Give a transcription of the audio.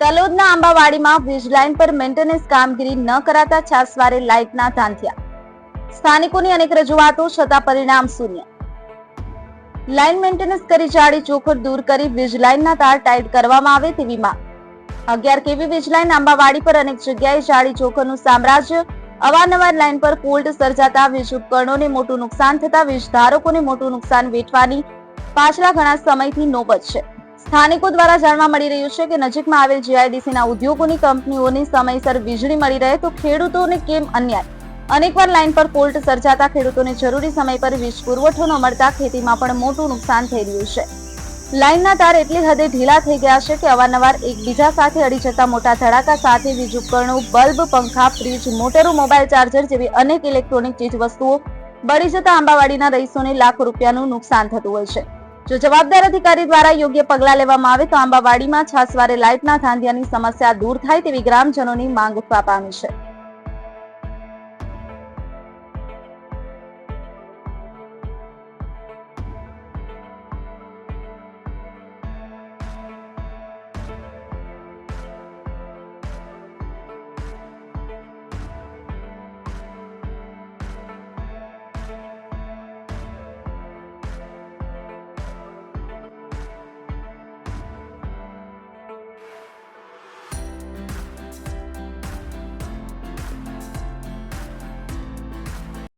તલોદના આંબાવાડીમાં વીજ લાઇન પર મેન્ટેનન્સ કામગીરી ન કરાતા છાસવારે લાઇટના ધાંધ્યા સ્થાનિકોની અનેક રજૂઆતો છતાં પરિણામ શૂન્ય. લાઇન મેન્ટેનન્સ કરી જાડી ચોખર દૂર કરી વીજ લાઇનના તાર ટાઈટ કરવામાં આવે તેવી માંગ. અગિયાર કેવી વીજ લાઇન આંબાવાડી પર અનેક જગ્યાએ જાડી ચોખરનું સામ્રાજ્ય અવારનવાર લાઇન પર ફોલ્ટ સર્જાતા વીજ ઉપકરણોને મોટું નુકસાન થતા વીજ ધારકોને મોટું નુકસાન વેઠવાની પાછલા ઘણા સમયથી નોબત છે. સ્થાનિકો દ્વારા જાણવા મળી રહ્યું છે કે નજીકમાં આવેલ જીઆઈડીસીના ઉદ્યોગોની કંપનીઓની સમયસર વીજળી મળી રહે તો ખેડૂતોને કેમ અન્યાય? અનેકવાર લાઇન પર ફોલ્ટ સર્જાતા ખેડૂતોને જરૂરી સમય પર વીજ પુરવઠો ન મળતા ખેતીમાં પણ મોટું નુકસાન થઈ રહ્યું છે. લાઇનના તાર એટલી હદે ઢીલા થઈ ગયા છે કે અવારનવાર એકબીજા સાથે અડી જતા મોટા ધડાકા સાથે વીજ ઉપકરણો, બલ્બ, પંખા, ફ્રીજ, મોટરો મોબાઈલ ચાર્જર જેવી અનેક ઇલેક્ટ્રોનિક ચીજ વસ્તુઓ બળી જતા આંબાવાડીના રહીશોને લાખો રૂપિયાનું નુકસાન થતું હોય છે. જો જવાબદાર અધિકારી દ્વારા યોગ્ય પગલાં લેવામાં આવે તો આંબાવાડીમાં છાસવારે લાઇટના ધાંધિયાની સમસ્યા દૂર થાય તેવી ગ્રામજનોની માંગ ઉઠવા પામી છે.